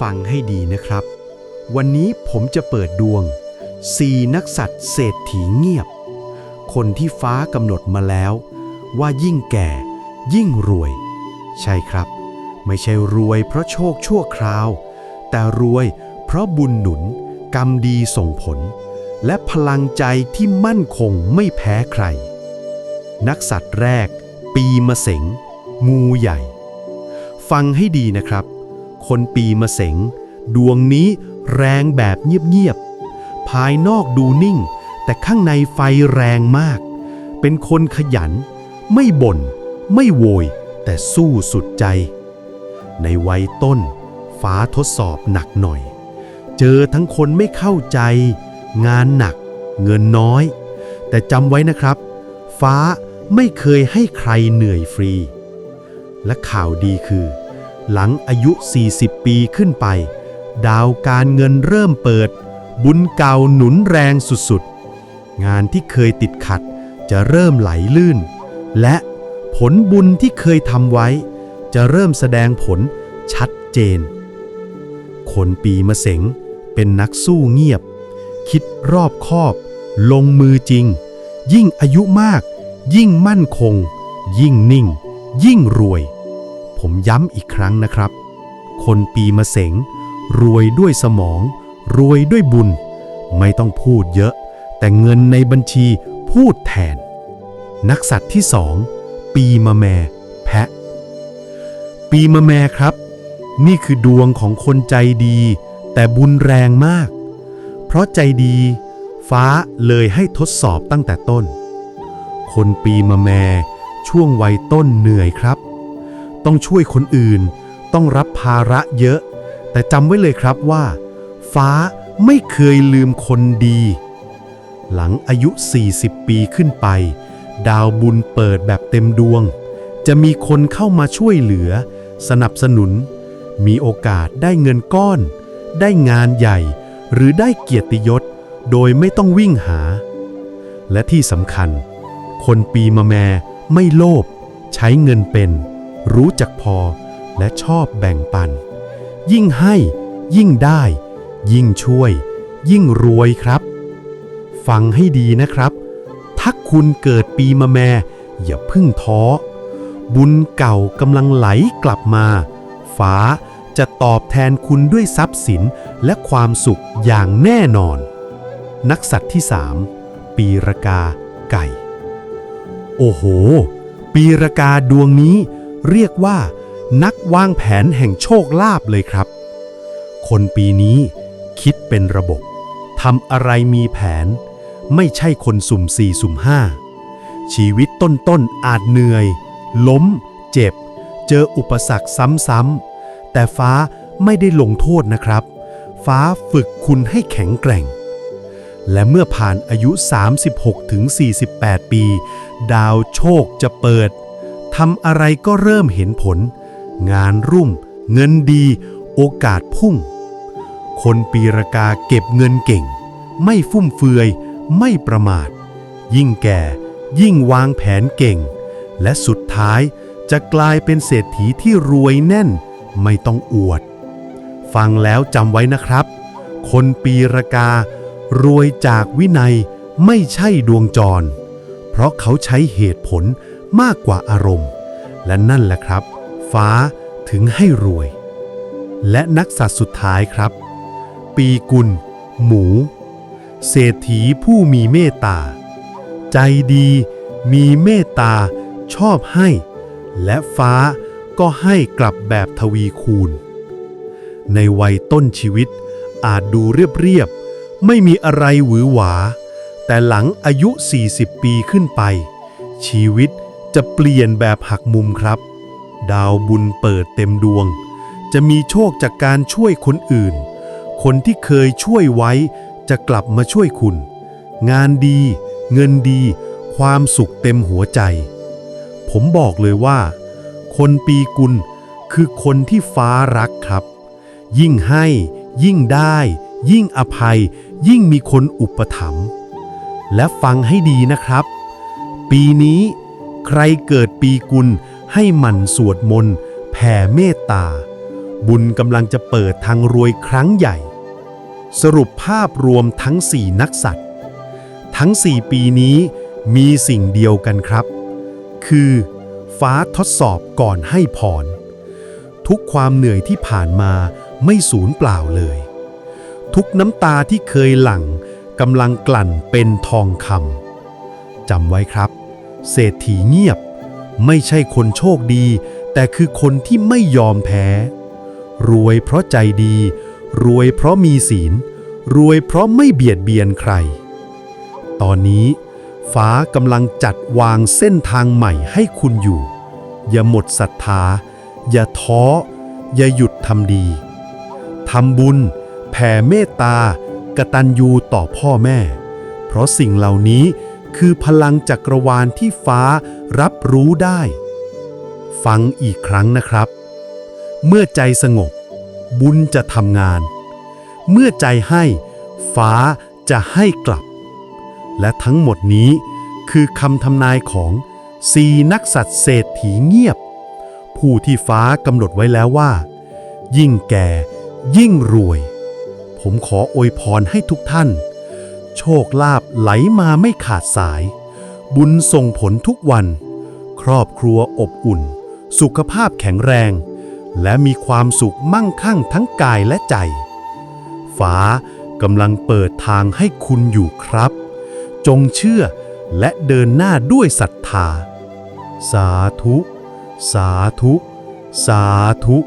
ฟังให้ดีนะครับ วันนี้ผมจะเปิดดวง4นักสัตว์เศรษฐีเงียบ คนที่ฟ้ากำหนดมาแล้ว ว่ายิ่งแก่ ยิ่งรวย ใช่ครับ ไม่ใช่รวยเพราะโชคชั่วคราว แต่รวยเพราะบุญหนุน กรรมดีส่งผล และพลังใจที่มั่นคงไม่แพ้ใคร นักสัตว์แรก ปีมะเสงงูใหญ่ ฟังให้ดีนะครับ คนปีมะเสง ดวงนี้แรงแบบเงียบๆ ภายนอกดูนิ่ง แต่ข้างในไฟแรงมาก เป็นคนขยัน ไม่บน่น ไม่โวย แต่สู้สุดใจ ในวัยต้น ฟ้าทดสอบหนักหน่อย เจอทั้งคนไม่เข้าใจ งานหนัก เงินน้อย แต่จำไว้นะครับ ฟ้าไม่เคยให้ใครเหนื่อยฟรี และข่าวดีคือ หลังอายุ 40 ปีขึ้นไป ดาวการเงินเริ่มเปิด บุญเก่าหนุนแรงสุดๆ งานที่เคยติดขัดจะเริ่มไหลลื่น และผลบุญที่เคยทำไว้ จะเริ่มแสดงผลชัดเจน คนปีมะเสงเป็นนักสู้เงียบ คิดรอบคอบ ลงมือจริง ยิ่งอายุมาก ยิ่งมั่นคง ยิ่งนิ่ง ยิ่งรวย ผมย้ำอีกครั้งนะครับ คนปีมะเสงรวยด้วยสมอง รวยด้วยบุญ ไม่ต้องพูดเยอะ แต่เงินในบัญชีพูดแทน นักสัตว์ที่สองปีมะแม แพะ ปีมะแมครับ นี่คือดวงของคนใจดี แต่บุญแรงมาก เพราะใจดี ฟ้าเลยให้ทดสอบตั้งแต่ต้น คนปีมะแมช่วงวัยต้นเหนื่อยครับ ต้องช่วยคนอื่น ต้องรับภาระเยอะ แต่จำไว้เลยครับว่า ฟ้าไม่เคยลืมคนดี หลังอายุ 40 ปีขึ้นไป ดาวบุญเปิดแบบเต็มดวง จะมีคนเข้ามาช่วยเหลือ สนับสนุน มีโอกาสได้เงินก้อน ได้งานใหญ่ หรือได้เกียรติยศ โดยไม่ต้องวิ่งหา และที่สำคัญ คนปีมะแมไม่โลภใช้เงินเป็น รู้จักพอและชอบแบ่งปัน ยิ่งให้ ยิ่งได้ ยิ่งช่วย ยิ่งรวยครับ ฟังให้ดีนะครับ ถ้าคุณเกิดปีมะแมอย่าพึ่งท้อ บุญเก่ากำลังไหลกลับมา ฟ้าจะตอบแทนคุณด้วยทรัพย์สินและความสุขอย่างแน่นอน นักสัตว์ที่สามปีรากาไก่ โอ้โห ปีรากาดวงนี้ เรียกว่า นักวางแผนแห่งโชคลาภเลยครับ คนปีนี้คิดเป็นระบบทำอะไรมีแผน ไม่ใช่คนสุ่มสี่สุ่มห้าชีวิตต้นๆอาจเหนื่อย ล้ม เจ็บ เจออุปสรรคซ้ำๆแต่ฟ้าไม่ได้ลงโทษนะครับ ฟ้าฝึกคุณให้แข็งแกร่ง และเมื่อผ่านอายุ 36ถึง48 ปี ดาวโชคจะเปิด ทำอะไรก็เริ่มเห็นผล งานรุ่งเงินดี โอกาสพุ่ง คนปีรากาเก็บเงินเก่ง ไม่ฟุ่มเฟือย ไม่ประมาท ยิ่งแก่ ยิ่งวางแผนเก่ง และสุดท้ายจะกลายเป็นเศรษฐีที่รวยแน่น ไม่ต้องอวด ฟังแล้วจำไว้นะครับ คนปีรากา รวยจากวินัยไม่ใช่ดวงจร เพราะเขาใช้เหตุผล มากกว่าอารมณ์ และนั่นแหละครับ ฟ้าถึงให้รวย และนักสัตว์สุดท้ายครับ ปีกุล หมู เศรษฐีผู้มีเมตตา ใจดี มีเมตตา ชอบให้ และฟ้าก็ให้กลับแบบทวีคูณ ในวัยต้นชีวิตอาจดูเรียบๆ ไม่มีอะไรหวือหวา แต่หลังอายุ 40 ปีขึ้นไป ชีวิต จะเปลี่ยนแบบหักมุมครับ ดาวบุญเปิดเต็มดวง จะมีโชคจากการช่วยคนอื่น คนที่เคยช่วยไว้จะกลับมาช่วยคุณ งานดี เงินดี ความสุขเต็มหัวใจ ผมบอกเลยว่า คนปีกุลคือคนที่ฟ้ารักครับ ยิ่งให้ ยิ่งได้ ยิ่งอภัย ยิ่งมีคนอุปถัมภ์และฟังให้ดีนะครับ ปีนี้ ใครเกิดปีกุลให้หมั่นสวดมนต์แผ่เมตตา บุญกำลังจะเปิดทางรวยครั้งใหญ่ สรุปภาพรวมทั้ง4นักสัตว์ทั้ง4ปีนี้มีสิ่งเดียวกันครับ คือ ฟ้าทดสอบก่อนให้พร ทุกความเหนื่อยที่ผ่านมาไม่สูญเปล่าเลย ทุกน้ำตาที่เคยหลั่งกำลังกลั่นเป็นทองคำจำไว้ครับ เศรษฐีเงียบ ไม่ใช่คนโชคดี แต่คือคนที่ไม่ยอมแพ้ รวยเพราะใจดี รวยเพราะมีศีล รวยเพราะไม่เบียดเบียนใคร ตอนนี้ ฟ้ากำลังจัดวางเส้นทางใหม่ให้คุณอยู่ อย่าหมดศรัทธา อย่าท้อ อย่าหยุดทำดีทำบุญ แผ่เมตตากตัญญูต่อพ่อแม่ เพราะสิ่งเหล่านี้ คือพลังจักรวาลที่ฟ้ารับรู้ได้ ฟังอีกครั้งนะครับ เมื่อใจสงบ บุญจะทำงาน เมื่อใจให้ ฟ้าจะให้กลับ และทั้งหมดนี้คือคำทำนายของสีนักสัตว์เศรษฐีเงียบ ผู้ที่ฟ้ากำหนดไว้แล้วว่า ยิ่งแก่ ยิ่งรวย ผมขออวยพรให้ทุกท่าน โชคลาภไหลมาไม่ขาดสาย บุญส่งผลทุกวัน ครอบครัวอบอุ่น สุขภาพแข็งแรง และมีความสุขมั่งคั่งทั้งกายและใจ ฟ้ากำลังเปิดทางให้คุณอยู่ครับ จงเชื่อและเดินหน้าด้วยศรัทธา สาธุ สาธุ สาธุ